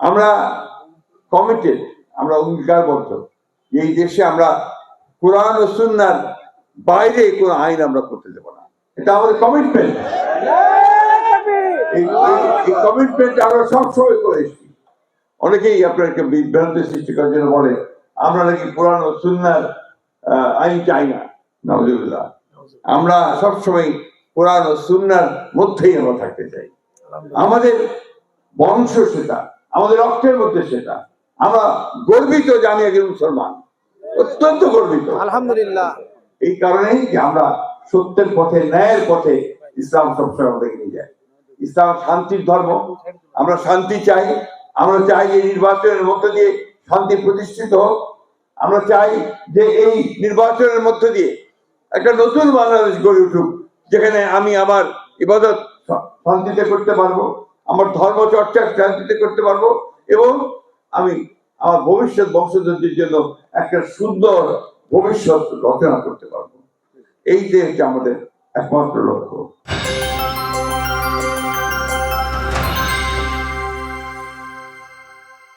আমরা কমিটেড আমরা অঙ্গীকারবদ্ধ। এই দেশে আমরা কোরআন ও সুন্নার বাইরে কোনো আইন আমরা করতে দেবো না। এটা আমাদের কমিটমেন্ট এই কমিটমেন্ট আমরা সবসময় করে এসেছি। অনেকেই আপনাকে বিভ্রান্তি সৃষ্টি করার জন্য বলে, আমরা নাকি কোরআন ও সুন্নার আইন চাই না। নজরুল্লাহ আমরা সবসময় কোরআন ও সুন্নার মধ্যেই আমরা থাকতে চাই। আমাদের বংশ সেটা আমাদের রক্তের মধ্যে সেটা। আমরা গর্বিত যে আমি একজন মুসলমান। অত্যন্ত গর্বিত। আলহামদুলিল্লাহ। এই কারণেই যে আমরা সত্যের পথে ন্যায়ের পথে ইসলাম সবসময় আমাদেরকে নিয়ে যায়। ইসলাম শান্তির ধর্ম। আমরা শান্তি চাই। আমরা চাই যে নির্বাচনের মধ্য দিয়ে শান্তি প্রতিষ্ঠিত হোক। আমরা চাই যে এই নির্বাচনের মধ্য দিয়ে একটা নতুন বাংলাদেশ গড়ে উঠুক যেখানে আমি আমার ইবাদত শান্তিতে করতে পারব। আমার ধর্ম চর্চা শান্তিতে করতে পারব এবং আমি আমার ভবিষ্যৎ বংশধরদের জন্য একটা সুন্দর ভবিষ্যৎ রচনা করতে পারব। এই যে আমাদের একমাত্র লক্ষ্য।